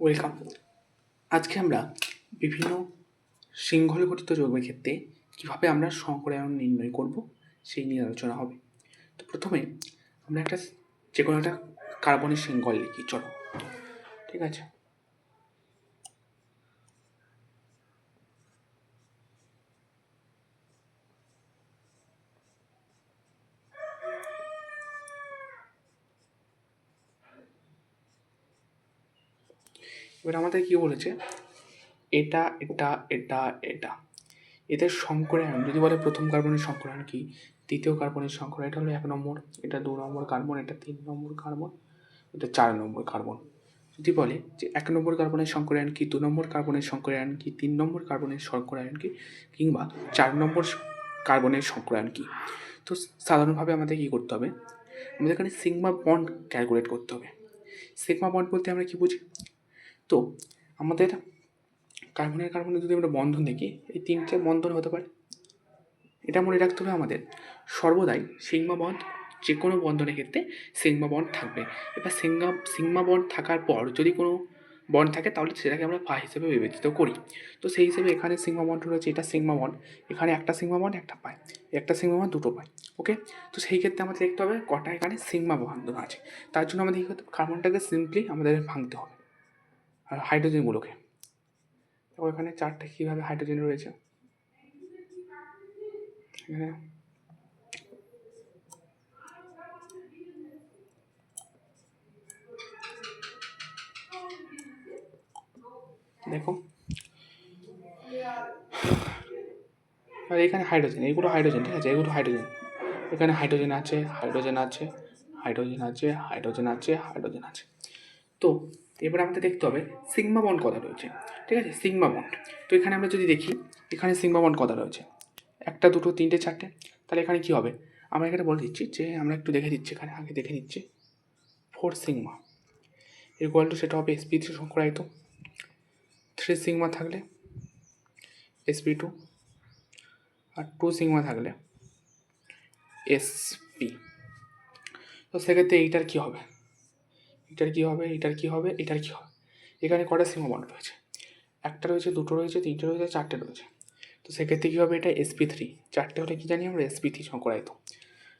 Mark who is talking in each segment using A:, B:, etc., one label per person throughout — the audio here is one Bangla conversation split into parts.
A: ওয়েলকাম আজকে আমরা বিভিন্ন শৃঙ্খল গঠিত যৌগের ক্ষেত্রে কীভাবে আমরা সংকরায়ন নির্ণয় করব সেই নিয়ে আলোচনা হবে। তো প্রথমে আমরা একটা যে কোনো একটা কার্বনের শৃঙ্খল লিখি, চলো। ঠিক আছে? এবার আমাদের কি বলেছে? এটা এটা এটা এটা। এদের সংকরায়ন যদি বলে প্রথম কার্বনের সংকরায়ন কি? দ্বিতীয় কার্বনের সংকরায়ন এটা হলো এক নম্বর, এটা দু নম্বর কার্বন, এটা তিন নম্বর কার্বন, এটা চার নম্বর কার্বন। যদি বলে যে এক নম্বর কার্বনের সংকরায়ন কি, দু নম্বর কার্বনের সংকরায়ন কি, তিন নম্বর কার্বনের সংকরায়ন কি, কিংবা চার নম্বর কার্বনের সংকরায়ন কি? তো সাধারণভাবে আমাদের কী করতে হবে? আমাদের এখানে সিগমা বন্ড ক্যালকুলেট করতে হবে। সিগমা বন্ড বলতে আমরা কী বুঝি? তো আমাদের কার্বনের কার্বনে যদি আমরা বন্ধন দেখি, এই তিনটে বন্ধন হতে পারে। এটা মনে রাখতে হবে আমাদের, সর্বদাই সিগমা যে কোনো বন্ধনের ক্ষেত্রে সিগমা বন্ড থাকবে। এবার সিঙ্গা সিগমা থাকার পর যদি কোনো বন্ড থাকে, তাহলে সেটাকে আমরা পা হিসেবে বিবেচিত করি। তো সেই হিসেবে এখানে সিগমা রয়েছে, এটা সিগমা বন্ড এখানে একটা সিগমা বন্ড একটা পায়। একটা সিগমা বন্ড দুটো পায়, ওকে? তো সেই ক্ষেত্রে আমাদের দেখতে হবে কটা এখানে সিগমা বন্ধন আছে। তার জন্য আমাদের কী করতে কার্বনটাকে সিম্পলি আমাদের ভাঙতে হবে। হাইড্রোজেনগুলোকে। দেখো এখানে চারটে কীভাবে হাইড্রোজেন রয়েছে। এখানে দেখো। আর এখানে হাইড্রোজেন, এগুলো হাইড্রোজেন, ঠিক আছে? এগুলো হাইড্রোজেন। এখানে হাইড্রোজেন আছে হাইড্রোজেন আছে হাইড্রোজেন আছে হাইড্রোজেন আছে হাইড্রোজেন আছে। তো এবার আমাদের দেখতে হবে সিগমা বন্ড কত রয়েছে, ঠিক আছে? Sigma bond. তো এখানে আমরা যদি দেখি, এখানে সিগমা বন্ড কত রয়েছে। একটা, দুটো, তিনটে, চারটে, তাহলে এখানে কী হবে? আমরা এখানে বলে দিচ্ছি যে, আমরা একটু দেখে দিচ্ছি এখানে, আগে দেখে নিচ্ছি। ফোর সিগমা ইকুয়াল টু সেটা হবে এসপি থ্রি সংক্রায়িত থ্রি সিগমা থাকলে এসপি টু আর টু সিগমা থাকলে এসপি। তো সেক্ষেত্রে এইটার কী হবে? এটার কী হবে, এটার কী হবে, এটার কী হবে? এখানে কটা সিগমা বন্ড রয়েছে? একটা রয়েছে, দুটো রয়েছে, তিনটে রয়েছে, চারটে রয়েছে। তো সেক্ষেত্রে কী হবে এটা? এসপি থ্রি চারটে হলে কী জানি আমরা এসপি থ্রি সংকরায়িত।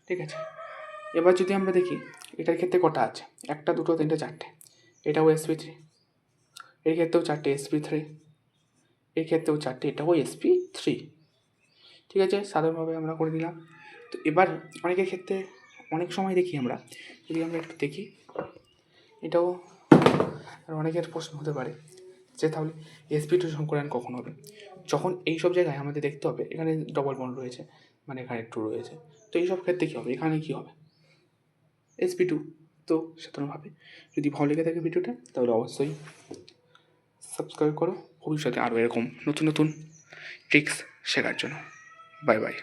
A: ঠিক আছে? এবার যদি আমরা দেখি, এটার ক্ষেত্রে কটা আছে? একটা, দুটো, তিনটে, চারটে। এটাও এসপি থ্রি এর ক্ষেত্রেও চারটে এসপি থ্রি এর ক্ষেত্রেও চারটে। এটাও এসপি থ্রি ঠিক আছে? সাধারণভাবে আমরা করে দিলাম। তো এবার অনেকের ক্ষেত্রে অনেক সময় দেখি আমরা। যদি আমরা একটু দেখি এটাও আর অনেকের প্রশ্ন হতে পারে যে তাহলে এসপি টু সংকলন কখন হবে? যখন এই সব জায়গায় আমাদের দেখতে হবে, এখানে ডবল বন্ড রয়েছে মানে এখানে টু রয়েছে, তো এই সব ক্ষেত্রে কী হবে? এখানে কী হবে? এসপি টু তো সাধারণভাবে যদি ভালো লেগে থাকে ভিডিওটা, তাহলে অবশ্যই সাবস্ক্রাইব করো। ভবিষ্যতে আরও এরকম নতুন নতুন ট্রিক্স শেখার জন্য। Bye bye